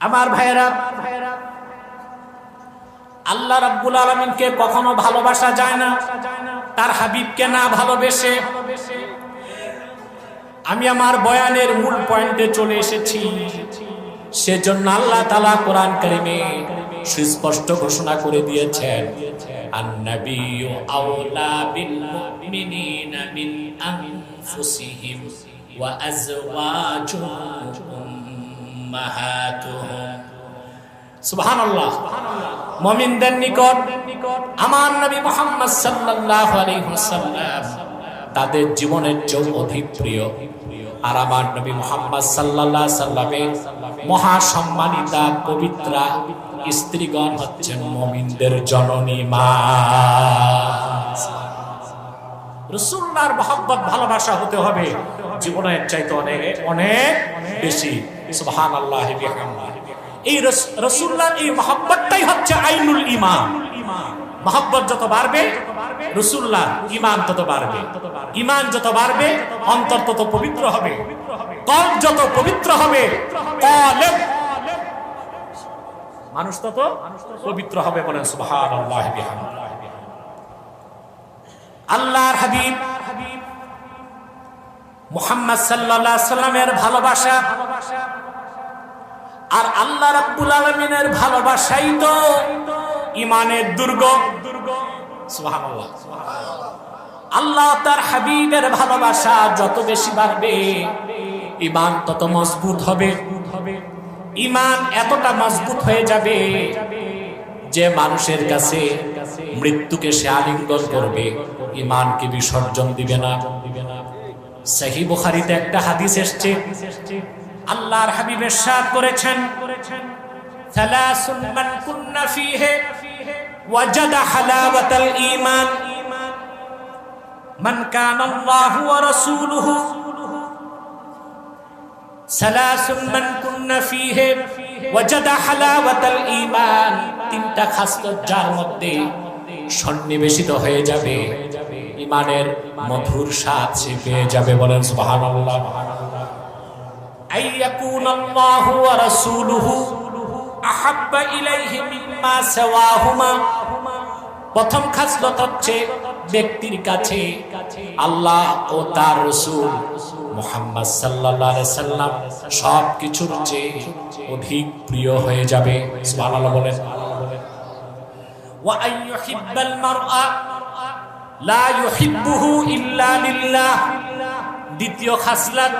আমার ভাইয়েরা, আল্লাহ রাব্বুল আলমিনকে কখনো ভালোবাসা যায় না, তার হাবিবকে না ভালোবেসে। আমি আমার বয়ানের মূল পয়েন্টে চলে এসেছি, সেজন্য আল্লাহ তালা কোরআন কারিমে সুস্পষ্ট ঘোষণা করে দিয়েছেন, আন্নাবিয়্যু আওলা বিল মুমিনিনা মিন আনফুসিহিম ওয়া আজওয়াজুহুম নিকট নবী তাদের জীবনের চেয়ে অধিক প্রিয়। আর আমার নবী মুহাম্মদ সাল্লাল্লাহু সাল্লামের মহা সম্মানিতা পবিত্রা স্ত্রীগণ হচ্ছেন মমিনদের জননী মা। রসুল্লাহর মহব্বত, ভালোবাসা হতে হবে। জীবনের চাইতে অনেক অনেক বেশি। ইমান যত বাড়বে অন্তর তত পবিত্র হবে। কল যত পবিত্র হবে মানুষ তত পবিত্র হবে বলেন সুবহান আল্লাহ আল্লাহর হাবিব মুহাম্মদ সাল্লাল্লাহু সাল্লামের ভালোবাসা আর আল্লাহ রাব্বুল আলামিনের ভালোবাসাই তো ইমানের দুর্গ। আল্লাহ তার হাবিবের ভালোবাসা যত বেশি বাড়বে ইমান তত মজবুত হবে। ইমান এতটা মজবুত হয়ে যাবে যে মানুষের কাছে মৃত্যুকে সে আলিঙ্গন করবে ইমানকে বিসর্জন দিবে না। সহি বুখারিতে একটা হাদিস এসছে আল্লাহর হাবিবের সাথ করেছেন ثلاث من كن فيه وجد حلاوة الإيمان من كان الله ورسوله ثلاث من كن فيه وجد حلاوة الإيمان তিনটা খাসলত যার মধ্যে সন্নিবেশিত হয়ে যাবে ইমানের মধুর স্বাদ সে পেয়ে যাবে বলেন সুবহানাল্লাহ আইয়াকুন আল্লাহু ওয়া রাসূলুহু আহাব্বা ইলাইহি মিম্মা সাওয়াহুমা। প্রথম খাসলত হচ্ছে ব্যক্তির কাছে আল্লাহ ও তার রসুল মুহাম্মদ সাল্লাম সব কিছুর চেয়ে অধিক প্রিয় হয়ে যাবে। বলেন। দ্বিতীয় খাসলাত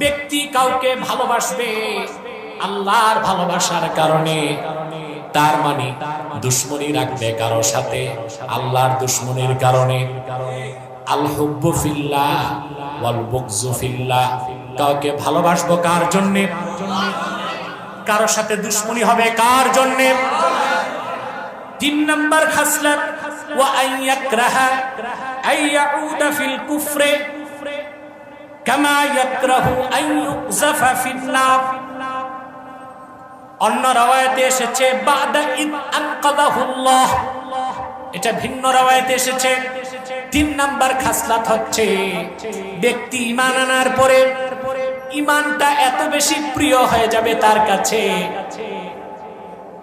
ব্যক্তি কাউকে ভালোবাসবে আল্লাহর ভালোবাসার কারণে। তার মানে দুশ্মনী রাখবে কারও সাথে, আল্লাহর দুশ্মনির কারণে। আল হুব্বু ওয়াল বুগজু ফিল্লাহ। কাউকে ভালোবাসবো কার জন্য? কারও সাথে দুশ্মনী হবে কার জন্য? তিন নাম্বার খাসলাত, ওয়া আন ইয়াকরাহা আই ইয়াউদা ফিল কুফরে। কামা ইয়াকরাহু আন ইউকযাফা ফিন নার অন্য রাওয়ায়াতে এসেছে, বাদা ইদ আনকাদাহুল্লাহ। এটা ভিন্ন রাওয়ায়াতে এসেছে, তিন নাম্বার খাসলাত হচ্ছে, ব্যক্তি ইমান আনার পরে ইমানটা এত বেশি প্রিয় হয়ে যাবে তার কাছে,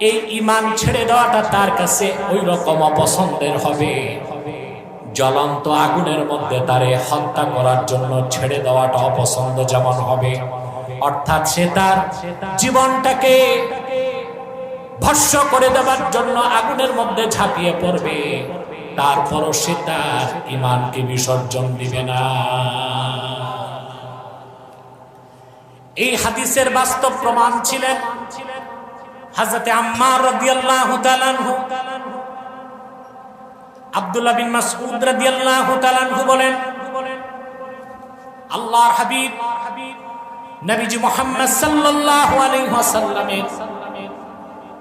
এই ইমান ছেড়ে দেওয়াটা তার কাছে ওই রকম অপছন্দের হবে। জ্বলন্ত আগুনের মধ্যে তারে হত্যা করার জন্য ছেড়ে দেওয়াটা অপছন্দ যেমন হবে। অর্থাৎ সে তার জীবনটাকে ভস্য করে দেওয়ার জন্য আগুনের মধ্যে ঝাঁপিয়ে পড়বে। তারপরও সে তার ইমানকে বিসর্জন দিবে না। এই হাদিসের বাস্তব প্রমাণ ছিলেন হাজরতে আম্মার রাদিয়াল্লাহু তাআলা আব্দুল্লাহ বিন মাসউদ রাদিয়াল্লাহু বলেন, আল্লাহর হাবিব নবীজি মুহাম্মদ সাল্লাল্লাহু আলাইহি ওয়াসাল্লামের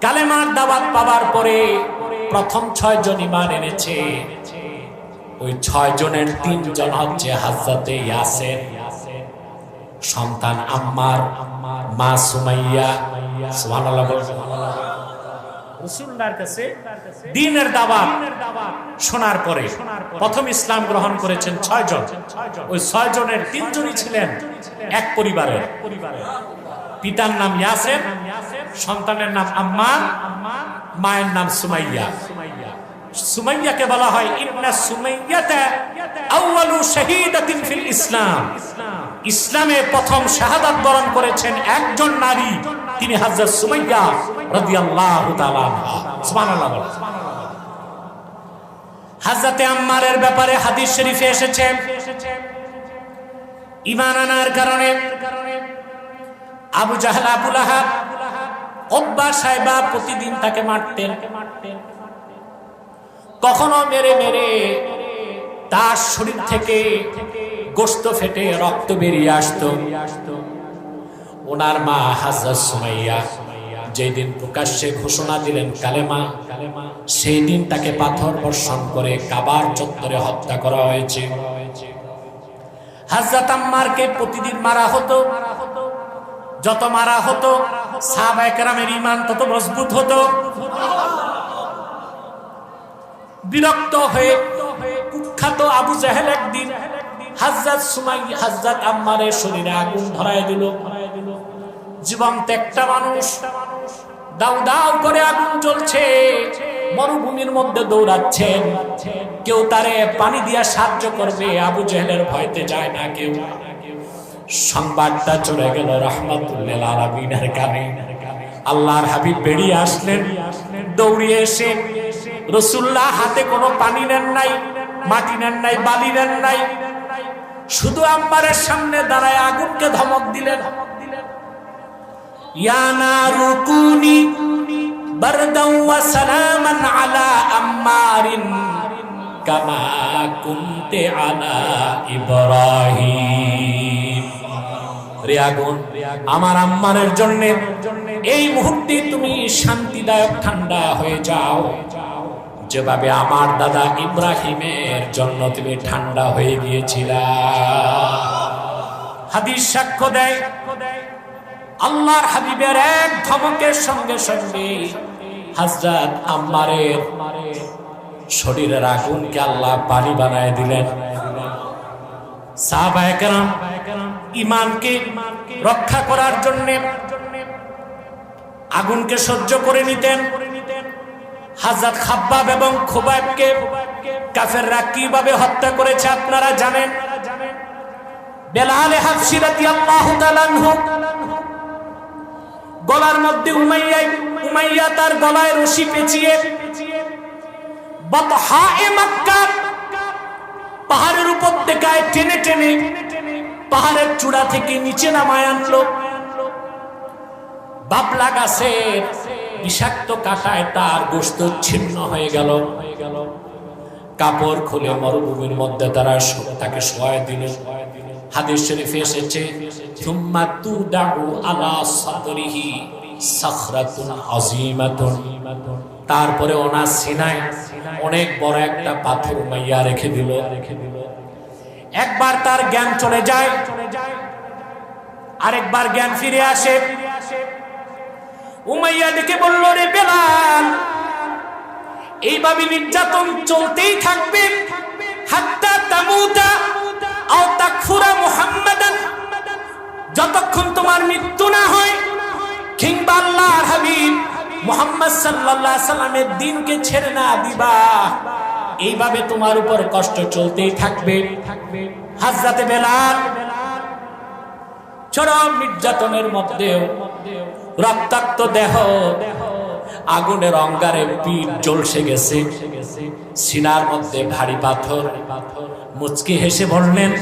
কালেমার দাওয়াত পাওয়ার পরে প্রথম ছয় জন ঈমান এনেছে। ওই ছয় জনের তিনজন হচ্ছে হযরতে ইয়াসির সন্তান আম্মার, মা সুমাইয়া, সুবহানাল্লাহ রসুল্লাহর কাছে দিনের দাওয়াত শোনার পরে প্রথম ইসলাম গ্রহণ করেছেন ছয় জন। ওই ছয় জনের তিনজনই ছিলেন এক পরিবারের। পিতার নাম ইয়াসের, সন্তানের নাম আম্মার মায়ের নাম সুমাইয়া। সুমাইয়াকে বলা হয় ইসলাম। ইসলামে প্রথম শাহাদাত বরণ করেছেন একজন নারী। তিনি হযরত সুমাইয়া রাদিয়াল্লাহু তাআলা সুবহানাল্লাহ আম্মারের ব্যাপারে হাদিস শরীফে এসেছে। ঈমান আনার কারণে আবু জাহল, আবু লাহাব অব্বা সাহেবা প্রতিদিন তাকে মারতেন। কখনো মেরে মেরে তার শরীর থেকে গোস্ত ফেটে রক্ত বেরিয়ে আসতো। ওনার মা হাজরত সুমাইয়া যেই দিন প্রকাশ্যে ঘোষণা দিলেন কালেমা, সেই দিন তাকে পাথর বর্ষণ করে কাবার চত্বরে হত্যা করা হয়েছে। হাজরত আম্মারকে প্রতিদিন মারা হতো। যত মারা হতো, সাহাবায়ে কেরামের ইমান তত মজবুত হতো। বিরক্ত হয়ে কুখ্যাত আবু জাহেল একদিন হাজরত সুমাই হাজরত আম্মারের শরীরে আগুন ধরায় দিল। জীবন্ত একটা মানুষ। দাউ দাউ করে আগুন জ্বলছে, মরুভূমির মধ্যে দৌড়াচ্ছেন। কেউ তারে পানি দিয়া সাহায্য করবে, আবু জেহেলের ভয়তে যায় না কেউ। সংবাদটা চলে গেল রহমতুল্লাহ কানে। আল্লাহর হাবিব বেরিয়ে আসলেন, দৌড়িয়ে এসে রসুল্লাহ হাতে কোনো পানি নেন নাই, মাটি নেন নাই, বালি নেন নাই। শুধু আম্বারের সামনে দাঁড়ায় আগুনকে ধমক দিলেন। ইয়ানা রুকুনি বারদাও ওয়া সালামান আলা আম্মারিন কামা কুনতে আলা ইব্রাহিম রে আগুন, আমার আম্মারের জন্য এই মুহূর্তে তুমি শান্তিদায়ক ঠান্ডা হয়ে যাও। যেভাবে আমার দাদা ইব্রাহিমের জন্য তুমি ঠান্ডা হয়ে গিয়েছিলা। হাদিস সাক্ষ্য দেয় আল্লাহর হাবিবের এক ধমকের সঙ্গে সঙ্গে হাজরাত আম্মারের শরীরের আগুনকে আল্লাহ পানি বানায় দিলেন। ইমানকে রক্ষা করার জন্য আগুনকে সহ্য করে নিতেন। হাজরত খাব্বাব এবং খুবাইবকে কাফেররা কীভাবে হত্যা করেছে আপনারা জানেন? বেলাল হাফসি রাদিয়াল্লাহু তাআলা আনহু গলার মধ্যে উমাইয়া উমাইয়া তার গলায় রশি পেঁচিয়ে পাহাড়ের উপর দেখায় টেনে টেনে, পাহাড়ের চূড়া থেকে নিচে নামায় আনলো। বাবলা গাছের বিষাক্ত কাটায় তার গোস্ত ছিন্ন হয়ে গেল। কাপড় খুলে মরুভূমির মধ্যে তারা তাকে শোয়ায় দিল। হাদিস শরীফে এসেছে থুম্মা তুদাউ আলা সাদরিহি সাখরাতুন আযীমাতুন। তারপরে ওনার সিনায় অনেক বড় একটা পাথর মাইয়া রেখে দিল। একবার তার জ্ঞান চলে যায়, আরেকবার জ্ঞান ফিরে আসে। উমাইয়া ডেকে বলল, রে বেলাল, এইভাবে নির্যাতন চলতেই থাকবে, হাত্তা তামুতা যতক্ষণ তোমার মৃত্যু না হয়, কিংবা আল্লাহর হাবিব মুহাম্মদ আলাইহি সাল্লামের দিনকে ছেড়ে না দিবা, এইভাবে তোমার উপর কষ্ট চলতেই থাকবে। হাজরাতে বেলাল, চরম নির্যাতনের মধ্যেও রক্তাক্ত দেহ আগুনের অঙ্গারে পিঠ জ্বলসে গেছে। সিনার মধ্যে ভারী পাথর। মুচকি হেসে বললেন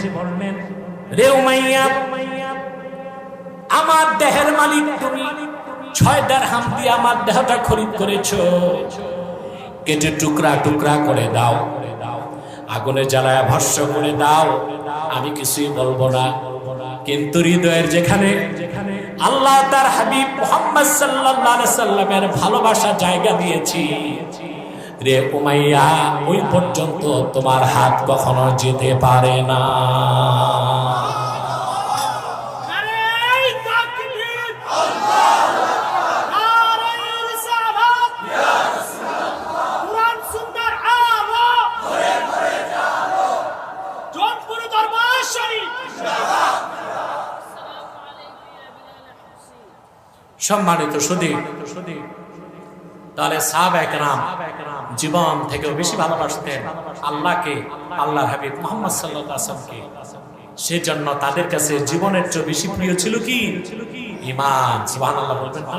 আমার দেহের মালিক তুমি। ছয় হাম দিয়ে আমার দেহটা খরিদ করেছ। কেটে টুকরা টুকরা করে দাও। আগুনে জ্বালায় ভস্য করে দাও। আমি কিছুই বলব না। কিন্তু হৃদয়ের যেখানে যেখানে আল্লাহ তার হাবিব মোহাম্মদ আলাইহি সাল্লামের ভালোবাসা জায়গা দিয়েছি। রে উমাইয়া, ওই পর্যন্ত তোমার হাত কখনো যেতে পারে না নারে তাকবীর নারে রিসালাত কুরআন সুন্নাহর আলো জোনপুর দরবার শরীফ সম্মানিত সুদী। তাহলে সাহাব একরাম জীবন থেকেও বেশি ভালোবাসতেন আল্লাহকে আল্লাহ হাবিব মোহাম্মদ সাল্লামকে সেজন্য তাদের কাছে জীবনের চেয়ে বেশি প্রিয় ছিল কি? ইমান সুবহানাল্লাহ বলবেন না?